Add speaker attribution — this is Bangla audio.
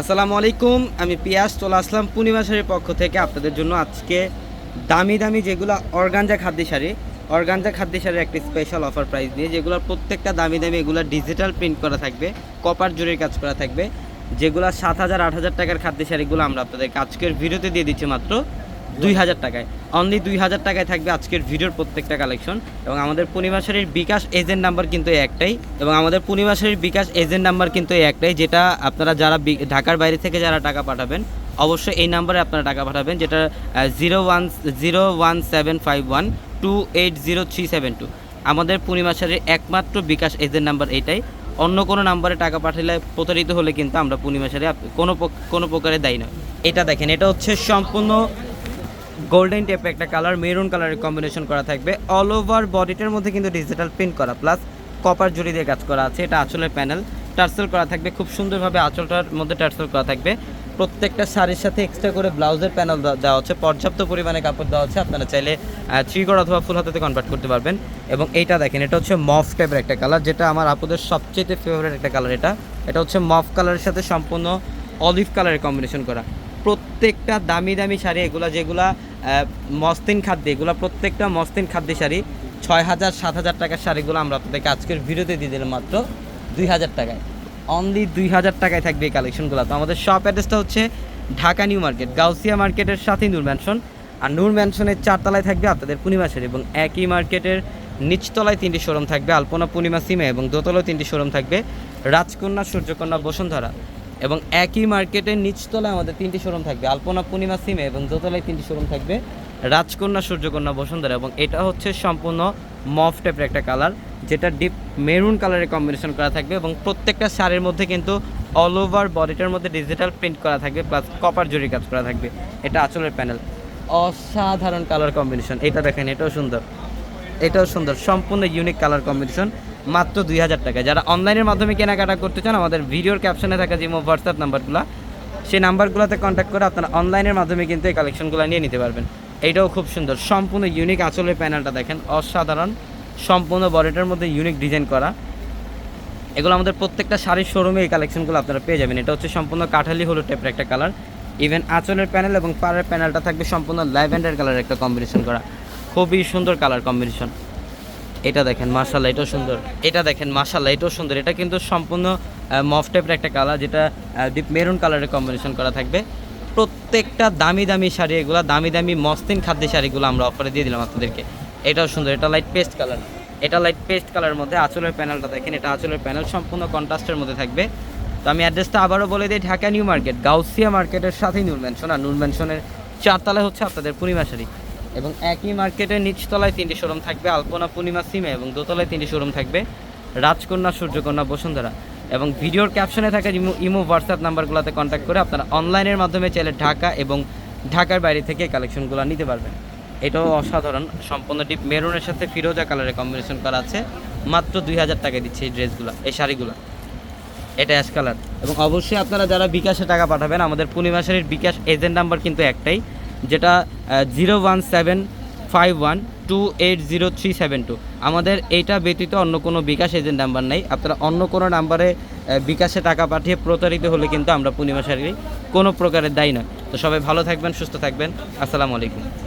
Speaker 1: আসসালামু আলাইকুম, আমি পিয়াস, চলে আসলাম পূর্ণিমা শাড়ির পক্ষ থেকে আপনাদের জন্য আজকে দামি দামি যেগুলো অর্গানজা খাদ্য শাড়ি, অর্গানজা খাদ্য শাড়ির একটি স্পেশাল অফার প্রাইস নিয়ে যেগুলো প্রত্যেকটা দামি দামি এগুলো ডিজিটাল প্রিন্ট করা থাকবে কপার জুড়ে কাজ করা থাকবে, যেগুলো সাত হাজার, আট হাজার টাকার খাদ্য শাড়িগুলো আমরা আপনাদের আজকের ভিডিওতে দিয়ে দিচ্ছি মাত্র। দুই হাজার টাকায়। অনলি দুই হাজার টাকায় থাকবে আজকের ভিডিওর প্রত্যেকটা কালেকশন এবং আমাদের পূর্ণিমা বিকাশ এজেন্ট নাম্বার কিন্তু একটাই এবং আমাদের পূর্ণিমা বিকাশ এজেন্ট নাম্বার কিন্তু একটাই যেটা আপনারা যারা ঢাকার বাইরে থেকে যারা টাকা পাঠাবেন, অবশ্যই এই নাম্বারে আপনারা টাকা পাঠাবেন যেটা zero one zero one seven five one two eight zero three seven two আমাদের পূর্ণিমা একমাত্র বিকাশ এজেন্ট নাম্বার এইটাই। অন্য কোনো নাম্বারে টাকা পাঠালে প্রতারিত হলে কিন্তু আমরা পূর্ণিমা কোনো কোনো প্রকারে দায়ী নয় এটা দেখেন, এটা হচ্ছে সম্পূর্ণ গোল্ডেন টেপ একটা কালার, মেরুন কালারের কম্বিনেশন করা থাকবে। অল ওভার বডিটার মধ্যে কিন্তু ডিজিটাল প্রিন্ট করা প্লাস কপার জুড়ি দিয়ে কাজ করা আছে। এটা আঁচলের প্যানেল টার্সেল করা থাকবে, খুব সুন্দরভাবে আঁচলটার মধ্যে টার্সেল করা থাকবে। প্রত্যেকটা শাড়ির সাথে এক্সট্রা করে ব্লাউজের প্যানেল দেওয়া হচ্ছে। পর্যাপ্ত পরিমাণে কাপড় দেওয়া হচ্ছে। আপনারা চাইলে থ্রি কর অথবা ফুল হাতাতে কনভার্ট করতে পারবেন। এবং এইটা দেখেন, এটা হচ্ছে মফ টাইপের একটা কালার যেটা আমার আপুদের সবচেয়ে ফেভারিট একটা কালার এটা। এটা হচ্ছে মফ কালারের সাথে সম্পূর্ণ অলিভ কালারের কম্বিনেশন করা। প্রত্যেকটা দামি দামি শাড়ি, এগুলা যেগুলা মস্তিন খাদ্য, এগুলো প্রত্যেকটা মস্তিন খাদ্য শাড়ি, ছয় হাজার, সাত হাজার টাকার শাড়িগুলো আমরা আপনাদেরকে আজকের ভিডিওতে দিয়ে দিলাম মাত্র দুই হাজার টাকায়। অনলি দুই হাজার টাকায় থাকবে এই কালেকশনগুলো। তো আমাদের শপ অ্যাড্রেসটা হচ্ছে ঢাকা নিউ মার্কেট, গাউসিয়া মার্কেটের সাথে নূর ম্যানশন। আর নূর ম্যানশনের চারতলায় থাকবে আপনাদের পূর্ণিমা শাড়ি এবং একই মার্কেটের নিচতলায় তিনটি শোরুম থাকবে আলপনা পূর্ণিমা সিমে এবং দোতলায় তিনটি শোরুম থাকবে রাজকন্যা, সূর্যকন্যা, বসুন্ধরা। এবং একই মার্কেটের নিচতলায় আমাদের তিনটি শোরুম থাকবে। আলপনা, পূর্ণিমা, সিমে এবং দোতলায় তিনটি শোরুম থাকবে। রাজকন্যা, সূর্যকন্যা, বসুন্ধরা এবং এটা হচ্ছে সম্পূর্ণ মফ টাইপের একটা কালার যেটা ডিপ মেরুন কালারের কম্বিনেশন করা থাকবে এবং প্রত্যেকটা শাড়ির মধ্যে কিন্তু অল ওভার বডিটার মধ্যে ডিজিটাল প্রিন্ট করা থাকবে প্লাস কপার জরি কাজ করা থাকবে। এটা আঁচলের প্যানেল অসাধারণ কালার কম্বিনেশন এটা দেখেন, এটাও সুন্দর। এটাও সুন্দর। সম্পূর্ণ ইউনিক কালার কম্বিনেশন মাত্র দুই হাজার টাকা যারা অনলাইনের মাধ্যমে কেনাকাটা করতে চান, আমাদের ভিডিওর ক্যাপশনে থাকা যে হোয়াটসঅ্যাপ নাম্বারগুলো, সেই নাম্বারগুলোতে কন্ট্যাক্ট করে আপনারা অনলাইনের মাধ্যমে কিন্তু এই কালেকশনগুলো নিয়ে নিতে পারবেন। এইটাও খুব সুন্দর, সম্পূর্ণ ইউনিক আঁচলের প্যানেলটা দেখেন, অসাধারণ, সম্পূর্ণ বডিটার মধ্যে ইউনিক ডিজাইন করা। এগুলো আমাদের প্রত্যেকটা শাড়ির শোরুমে এই কালেকশনগুলো আপনারা পেয়ে যাবেন। এটা হচ্ছে সম্পূর্ণ কাঠালি হলুদ টাইপের একটা কালার ইভেন আঁচলের প্যানেল এবং পাড়ের প্যানেলটা থাকবে সম্পূর্ণ ল্যাভেন্ডার কালারের একটা কম্বিনেশন করা। খুবই সুন্দর কালার কম্বিনেশন এটা দেখেন মার্শাল্লাহ এটাও সুন্দর। এটা দেখেন মার্শাল্লাহ এটাও সুন্দর। এটা কিন্তু সম্পূর্ণ মফ টাইপের একটা কালার, যেটা ডিপ মেরুন কালারের কম্বিনেশন করা থাকবে। প্রত্যেকটা দামি দামি শাড়ি এগুলো, দামি দামি মস্তিন খাদ্য শাড়িগুলো আমরা অফারে দিয়ে দিলাম আপনাদেরকে। এটাও সুন্দর, এটা লাইট পেস্ট কালার এটা লাইট পেস্ট কালারের মধ্যে আঁচলের প্যানেলটা দেখেন, এটা আঁচলের প্যানেল সম্পূর্ণ কন্ট্রাস্টের মধ্যে থাকবে। তো আমি অ্যাড্রেসটা আবারও বলে দিই, ঢাকা নিউ মার্কেট, গাউসিয়া মার্কেটের সাথেই নূর ম্যানশন আর নূর ম্যানশনের চারতলায় হচ্ছে আপনাদের পূর্ণিমা শাড়ি। এবং একই মার্কেটের নিচতলায় তিনটি শোরুম থাকবে, আলপনা পূর্ণিমা সিমে এবং দোতলায় তিনটি শোরুম থাকবে রাজকন্যা, সূর্যকন্যা, বসুন্ধরা। এবং ভিডিওর ক্যাপশনে থাকা ইমো ইমো হোয়াটসঅ্যাপ নাম্বারগুলোতে কন্ট্যাক্ট করে আপনারা অনলাইনের মাধ্যমে চাইলে ঢাকা এবং ঢাকার বাইরে থেকে কালেকশনগুলো নিতে পারবেন। এটাও অসাধারণ, সম্পূর্ণ ডিপ মেরুনের সাথে ফিরোজা কালারের কম্বিনেশন করা আছে। মাত্র দুই হাজার টাকা দিচ্ছে এই ড্রেসগুলো, এই শাড়িগুলো। এটা অ্যাশ কালার এবং অবশ্যই আপনারা যারা বিকাশে টাকা পাঠাবেন, আমাদের পূর্ণিমা শাড়ির বিকাশ এজেন্ট নাম্বার কিন্তু একটাই। যেটা zero one seven five one two eight zero three seven two আমাদের এইটা ব্যতীত অন্য কোনো বিকাশ এজেন্ট নাম্বার নেই। আপনারা অন্য কোনো নাম্বারে বিকাশে টাকা পাঠিয়ে প্রতারিত হলে কিন্তু আমরা পূর্ণিমা সারি কোনো প্রকারের দায়ী না তো সবাই ভালো থাকবেন, সুস্থ থাকবেন। আসসালামু আলাইকুম।